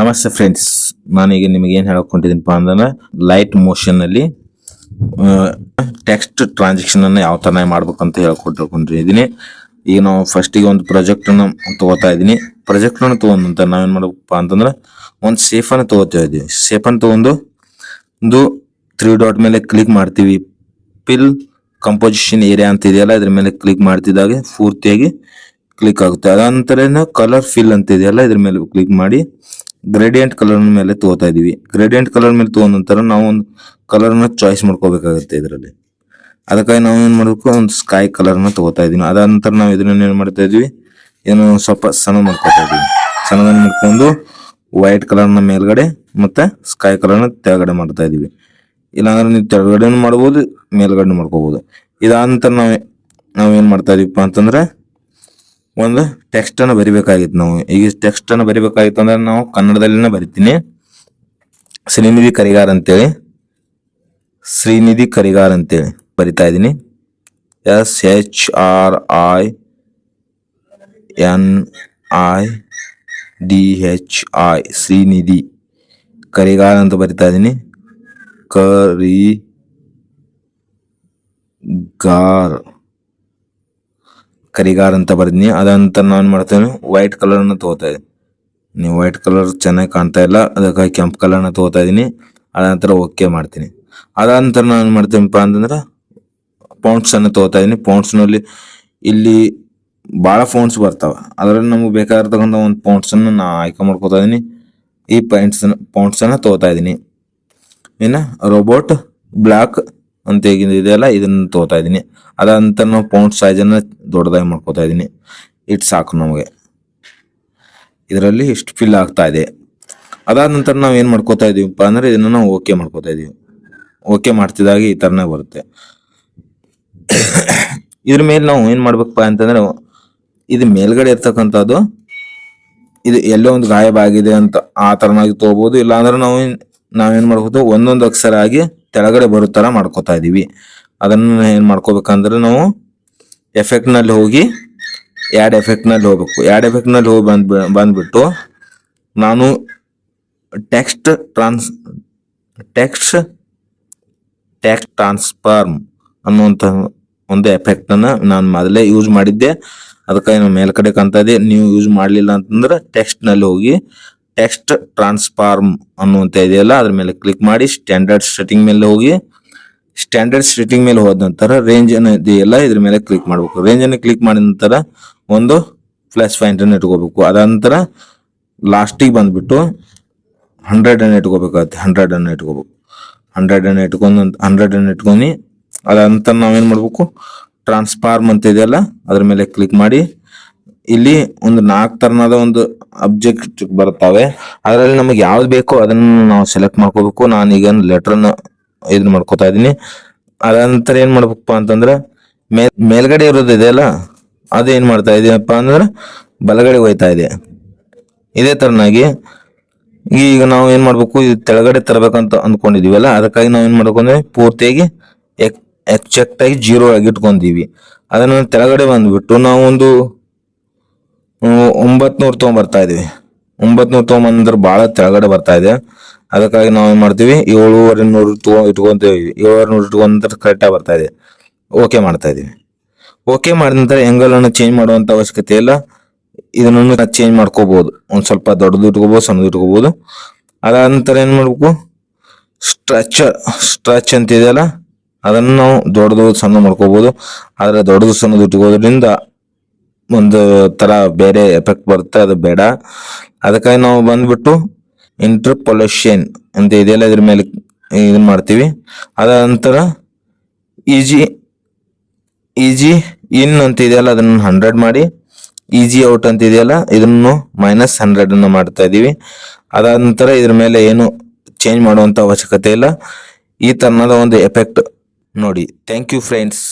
ನಮಸ್ತೆ ಫ್ರೆಂಡ್ಸ್ ನಾನೀಗ ನಿಮಗೆ ಏನು ಹೇಳಕೊಂಡಿದ್ದೀನಪ್ಪ ಅಂದ್ರೆ ಲೈಟ್ ಮೋಷನ್ನಲ್ಲಿ ಟೆಕ್ಸ್ಟ್ ಟ್ರಾನ್ಸಾಕ್ಷನನ್ನು ಯಾವ ಥರ ಮಾಡ್ಬೇಕಂತ ಇದೀನಿ. ಈಗ ನಾವು ಫಸ್ಟಿಗೆ ಒಂದು ಪ್ರಾಜೆಕ್ಟ್ ತೊಗೋತಾ ತಗೋತಾ ಇದೀನಿ. ಪ್ರಾಜೆಕ್ಟ್ ನಾವೇನು ಮಾಡ್ಬೇಕಪ್ಪ ಅಂತಂದ್ರೆ ಒಂದು ಸೇಫನ್ನು ತೊಗೋತಾ ಇದೀವಿ. ಸೇಫನ್ನು ತಗೊಂಡು ಒಂದು ತ್ರೀ ಡಾಟ್ ಮೇಲೆ ಕ್ಲಿಕ್ ಮಾಡ್ತೀವಿ. ಪಿಲ್ ಕಂಪೋಸಿಷನ್ ಏರಿಯಾ ಅಂತ ಇದೆಯಲ್ಲ, ಇದ್ರ ಮೇಲೆ ಕ್ಲಿಕ್ ಮಾಡ್ತಿದ್ದಾಗೆ ಪೂರ್ತಿಯಾಗಿ ಕ್ಲಿಕ್ ಆಗುತ್ತೆ. ಅದಂತರ ಕಲರ್ ಫಿಲ್ ಅಂತ ಇದೆಯಲ್ಲ, ಇದ್ರ ಮೇಲೆ ಕ್ಲಿಕ್ ಮಾಡಿ ಗ್ರೇಡಿಯಂಟ್ ಕಲರ್ ಮೇಲೆ ತಗೋತಾ ಇದೀವಿ. ಗ್ರೇಡಿಯಂಟ್ ಕಲರ್ ಮೇಲೆ ತಗೊಂಡ ನಂತರ ನಾವು ಒಂದು ಕಲರ್ನ ಚಾಯ್ಸ್ ಮಾಡ್ಕೋಬೇಕಾಗುತ್ತೆ ಇದರಲ್ಲಿ. ಅದಕ್ಕಾಗಿ ನಾವು ಏನು ಮಾಡಬೇಕು? ಒಂದು ಸ್ಕೈ ಕಲರ್ನ ತಗೋತಾ ಇದೀವಿ. ಅದಾದ ನಂತರ ನಾವು ಇದನ್ನ ಏನು ಮಾಡ್ತಾ ಇದೀವಿ? ಏನು ಸ್ವಲ್ಪ ಸಣ್ಣ ಮಾಡ್ಕೋತಾ ಇದೀವಿ. ಸಣ್ಣದನ್ನ ಮಾಡ್ಕೊಂಡು ವೈಟ್ ಕಲರ್ನ ಮೇಲ್ಗಡೆ ಮತ್ತೆ ಸ್ಕೈ ಕಲರ್ನ ತೆಳಗಡೆ ಮಾಡ್ತಾ ಇದೀವಿ. ಇಲ್ಲಾಂದ್ರೆ ನೀವು ತೆಳಗಡೆನೂ ಮಾಡ್ಬೋದು ಮೇಲ್ಗಡೆ ಮಾಡ್ಕೋಬಹುದು ಇದಾದ ನಂತರ ನಾವು ನಾವೇನ್ ಮಾಡ್ತಾ ಇದೀವಪ್ಪ ಅಂತಂದ್ರೆ ಒಂದು ಟೆಕ್ಸ್ಟ್ ಅನ್ನು ಬರಿಬೇಕಾಗಿತ್ತು ನಾವು. ಈಗ ಟೆಕ್ಸ್ಟ್ ಅನ್ನು ಬರಿಬೇಕಾಗಿತ್ತು ಅಂದ್ರೆ ನಾವು ಕನ್ನಡದಲ್ಲಿನೇ ಬರಿತೀನಿ. ಶ್ರೀನಿಧಿ ಕರಿಗಾರ್ ಅಂತೇಳಿ. ಶ್ರೀನಿಧಿ ಕರಿಗಾರ್ ಅಂತೇಳಿ ಬರಿತಾ ಇದ್ದೀನಿ. S H R I N I D H I Shrinidhi Karigar ಅಂತ ಬರಿತಾ ಇದ್ದೀನಿ. ಕರಿ ಗಾರ್. ಕರಿಗಾರ್ ಅಂತ ಬರ್ದಿನಿ. ಅದಂತ ನಾನು ಮಾಡ್ತೇನೆ. ವೈಟ್ ಕಲರ್ ಅನ್ನ ತಗೋತಾ ಇದ್ದೀನಿ. ನೀವು ವೈಟ್ ಕಲರ್ ಚೆನ್ನಾಗಿ ಕಾಣ್ತಾ ಇಲ್ಲ, ಅದಕ್ಕಾಗಿ ಕೆಂಪು ಕಲರ್ನ ತಗೋತಾ ಇದೀನಿ ಅದಂತರ ಓಕೆ ಮಾಡ್ತೀನಿ. ಅದಂತರ ನಾನು ಮಾಡ್ತೇನಪ್ಪ ಅಂತಂದ್ರೆ ಪೌಂಡ್ಸ್ ಅನ್ನ ತಗೋತಾ ಇದೀನಿ ಪೌಂಡ್ಸ್ನಲ್ಲಿ ಇಲ್ಲಿ ಭಾಳ ಫೋನ್ಸ್ ಬರ್ತಾವ. ಅದರಲ್ಲಿ ನಮಗೆ ಬೇಕಾಗಿರ್ತಕ್ಕಂಥ ಒಂದು ಪೌಂಡ್ಸನ್ನು ನಾ ಆಯ್ಕೆ ಮಾಡ್ಕೋತಾ ಇದ್ದೀನಿ. ಈ ಪೈಂಟ್ಸ್ ಪೌಂಡ್ಸನ್ನು ತಗೋತಾ ಇದೀನಿ ಏನ? ರೋಬೋಟ್ ಬ್ಲಾಕ್ ಅಂತ ಹೇಗಿಂದ ಇದೆಯಲ್ಲ, ಇದನ್ನ ತಗೋತಾ ಇದ್ದೀನಿ. ಅದಂತ ನಾವು ಪೌಂಡ್ ಸೈಜನ್ನು ದೊಡ್ಡದಾಗಿ ಮಾಡ್ಕೋತಾ ಇದ್ದೀನಿ. ಇಟ್ ಸಾಕು ನಮಗೆ. ಇದರಲ್ಲಿ ಇಷ್ಟು ಫಿಲ್ ಆಗ್ತಾ ಇದೆ. ಅದಾದ ನಂತರ ನಾವು ಏನು ಮಾಡ್ಕೋತಾ ಇದೀವಪ್ಪ ಅಂದರೆ ಇದನ್ನು ನಾವು ಓಕೆ ಮಾಡ್ಕೋತಾ ಇದೀವಿ. ಓಕೆ ಮಾಡ್ತಿದ್ದಾಗೆ ಈ ಥರನೇ ಬರುತ್ತೆ. ಇದ್ರ ಮೇಲೆ ನಾವು ಏನು ಮಾಡ್ಬೇಕಪ್ಪ ಅಂತಂದರೆ, ಇದು ಮೇಲ್ಗಡೆ ಇರ್ತಕ್ಕಂಥದ್ದು, ಇದು ಎಲ್ಲೋ ಒಂದು ಗಾಯಬಾಗಿದೆ ಅಂತ ಆ ಥರನಾಗಿ ತೊಗೋಬೋದು. ಇಲ್ಲ ಅಂದ್ರೆ ನಾವು ನಾವೇನ್ ಮಾಡ್ಬೋದು, ಒಂದೊಂದು ಅಕ್ಷರ ಆಗಿ ತೆಳಗಡೆ ಬರೋ ಥರ ಮಾಡ್ಕೋತಾ ಇದೀವಿ. ಅದನ್ನ ಏನು ಮಾಡ್ಕೋಬೇಕಂದ್ರೆ ನಾವು ಎಫೆಕ್ಟ್ನಲ್ಲಿ ಹೋಗಿ ಎರಡು ಎಫೆಕ್ಟ್ನಲ್ಲಿ ಹೋಗ್ಬೇಕು. ಎರಡು ಎಫೆಕ್ಟ್ನಲ್ಲಿ ಹೋಗಿ ಬಂದು ಬಂದ್ಬಿಟ್ಟು ನಾನು text trans text text transform ಅನ್ನುವಂತ ಒಂದು ಎಫೆಕ್ಟ್ ಅನ್ನ ನಾನು ಮೊದಲೇ ಯೂಸ್ ಮಾಡಿದ್ದೆ. ಅದಕ್ಕೆ ನಾನು ಮೇಲ್ಕಡೆ ಕಾಣ್ತಾ ಇದೆ. ನೀವು ಯೂಸ್ ಮಾಡಲಿಲ್ಲ ಅಂತಂದ್ರೆ ಟೆಕ್ಸ್ಟ್ನಲ್ಲಿ ಹೋಗಿ ಟೆಕ್ಸ್ಟ್ ಟ್ರಾನ್ಸ್ಫಾರ್ಮ್ ಅನ್ನುವಂತ ಇದೆಯಲ್ಲ, ಅದ್ರ ಮೇಲೆ ಕ್ಲಿಕ್ ಮಾಡಿ ಸ್ಟ್ಯಾಂಡರ್ಡ್ ಸೆಟ್ಟಿಂಗ್ ಮೇಲೆ ಹೋಗಿ ಸ್ಟ್ಯಾಂಡರ್ಡ್ ಸೆಟ್ಟಿಂಗ್ ಮೇಲೆ ಹೋದ ನಂತರ ರೇಂಜ್ ಅನ್ನು ಇದೆಯಲ್ಲ, ಇದ್ರ ಮೇಲೆ ಕ್ಲಿಕ್ ಮಾಡಬೇಕು. ರೇಂಜ್ ಅನ್ನು ಕ್ಲಿಕ್ ಮಾಡಿದ ನಂತರ ಒಂದು ಪ್ಲಸ್ ಪಾಯಿಂಟ್ ಅನ್ನು ಇಟ್ಕೋಬೇಕು. ಅದಾದ ನಂತರ ಲಾಸ್ಟಿಗೆ ಬಂದ್ಬಿಟ್ಟು ಹಂಡ್ರೆಡ್ ಅನ್ನು ಇಟ್ಕೋಬೇಕಾಗತ್ತೆ. ಹಂಡ್ರೆಡ್ ಅನ್ನು ಇಟ್ಕೋಬೇಕು. ಹಂಡ್ರೆಡ್ ಅನ್ನು ಇಟ್ಕೊಂಡು ಹಂಡ್ರೆಡ್ ಅನ್ನು ಇಟ್ಕೊಂಡು ನಂತರ ನಾವೇನು ಮಾಡಬೇಕು? ಟ್ರಾನ್ಸ್ಫಾರ್ಮ್ ಅಂತ ಇದೆಯಲ್ಲ, ಅದ್ರ ಮೇಲೆ ಕ್ಲಿಕ್ ಮಾಡಿ ಇಲ್ಲಿ ಒಂದು ನಾಲ್ಕು ತರನಾದ ಒಂದು ಅಬ್ಜೆಕ್ಟ್ ಬರ್ತವೆ ಅದರಲ್ಲಿ ನಮಗೆ ಯಾವ್ದು ಬೇಕೋ ಅದನ್ನ ನಾವು ಸೆಲೆಕ್ಟ್ ಮಾಡ್ಕೋಬೇಕು. ನಾನು ಈಗ ಲೆಟರ್ ಇದನ್ನ ಮಾಡ್ಕೋತಾ ಇದೀನಿ ಅದಂತರ ಏನ್ ಮಾಡ್ಬೇಕಪ್ಪ ಅಂತಂದ್ರೆ ಮೇಲ್ ಮೇಲ್ಗಡೆ ಇರೋದು ಇದೆಯಲ್ಲ ಅದು ಏನು ಮಾಡ್ತಾ ಇದೆಯಪ್ಪ ಅಂದ್ರೆ ಬಲಗಡೆ ಹೋಯ್ತಾ ಇದೆ. ಇದೇ ತರನಾಗಿ ಈಗ ನಾವು ಏನ್ ಮಾಡ್ಬೇಕು, ಇದು ತೆಳಗಡೆ ತರಬೇಕಂತ ಅಂದ್ಕೊಂಡಿದೀವಲ್ಲ ಅದಕ್ಕಾಗಿ ನಾವು ಏನ್ ಮಾಡ್ಬೇಕು ಅಂದ್ರೆ, ಪೂರ್ತಿಯಾಗಿ ಎಕ್ಸಾಕ್ಟ್ ಆಗಿ ಜೀರೋ ಆಗಿ ಇಟ್ಕೊಂಡಿವಿ ಅದನ್ನ ತೆಳಗಡೆ ಬಂದ್ಬಿಟ್ಟು ನಾವು ಒಂದು ಒಂಬತ್ನೂರು ತಗೊಂಡ್ ಇದೀವಿ. ಒಂಬತ್ನೂರು ತೊಗೊಂಬಂದ್ರೆ ಬಹಳ ತೆಳಗಡೆ ಬರ್ತಾ ಇದೆ. ಅದಕ್ಕಾಗಿ ನಾವು ಏನ್ ಮಾಡ್ತೀವಿ, ಏಳುವರೆ ನೂರು ತೊಗೊ, ಇಟ್ಕೊಂತೀವಿ. ಏಳುವರೆ ನೂರು ಇಟ್ಕೊಂಡ್ರೆ ಕರೆಕ್ಟಾಗಿ ಬರ್ತಾ ಇದೆ. ಓಕೆ ಮಾಡ್ತಾ ಇದೀವಿ. ಓಕೆ ಮಾಡಿದ ನಂತರ ಆಂಗಲ್ ಅನ್ನು ಚೇಂಜ್ ಮಾಡುವಂತ ಅವಶ್ಯಕತೆ ಇಲ್ಲ. ಇದನ್ನು ಚೇಂಜ್ ಮಾಡ್ಕೋಬಹುದು ಒಂದ್ ಸ್ವಲ್ಪ ದೊಡ್ಡದು ಇಟ್ಕೋಬಹುದು ಸಣ್ಣದು ಇಟ್ಕೋಬಹುದು ಅದಾದ ನಂತರ ಏನ್ ಮಾಡ್ಬೇಕು? ಸ್ಟ್ರೆಚ್ ಸ್ಟ್ರೆಚ್ ಅಂತ ಇದೆಯಲ್ಲ, ಅದನ್ನು ನಾವು ದೊಡ್ಡದು ಸಣ್ಣ ಮಾಡ್ಕೋಬಹುದು ಆದ್ರೆ ದೊಡ್ಡದು ಸಣ್ಣದು ಇಟ್ಕೋದ್ರಿಂದ ಒಂದು ತರ ಬೇರೆ ಎಫೆಕ್ಟ್ ಬರುತ್ತೆ, ಅದು ಬೇಡ. ಅದಕ್ಕಾಗಿ ನಾವು ಬಂದ್ಬಿಟ್ಟು ಇಂಟರ್ಪೊಲೇಷನ್ ಅಂತ ಇದೆಯಲ್ಲ, ಇದ್ರ ಮೇಲೆ ಇದು ಮಾಡ್ತೀವಿ. ಅದಾದ ನಂತರ ಈಜಿ ಈಜಿ ಇನ್ ಅಂತ ಇದೆಯಲ್ಲ, ಅದನ್ನ ಹಂಡ್ರೆಡ್ ಮಾಡಿ ಈಜಿ ಔಟ್ ಅಂತ ಇದೆಯಲ್ಲ, ಇದನ್ನು ಮೈನಸ್ ಹಂಡ್ರೆಡ್ ಅನ್ನು ಮಾಡ್ತಾ ಇದೀವಿ. ಅದಾದ ನಂತರ ಇದ್ರ ಮೇಲೆ ಏನು ಚೇಂಜ್ ಮಾಡುವಂತ ಅವಶ್ಯಕತೆ ಇಲ್ಲ. ಈ ತರನಾದ ಒಂದು ಎಫೆಕ್ಟ್ ನೋಡಿ. Thank you friends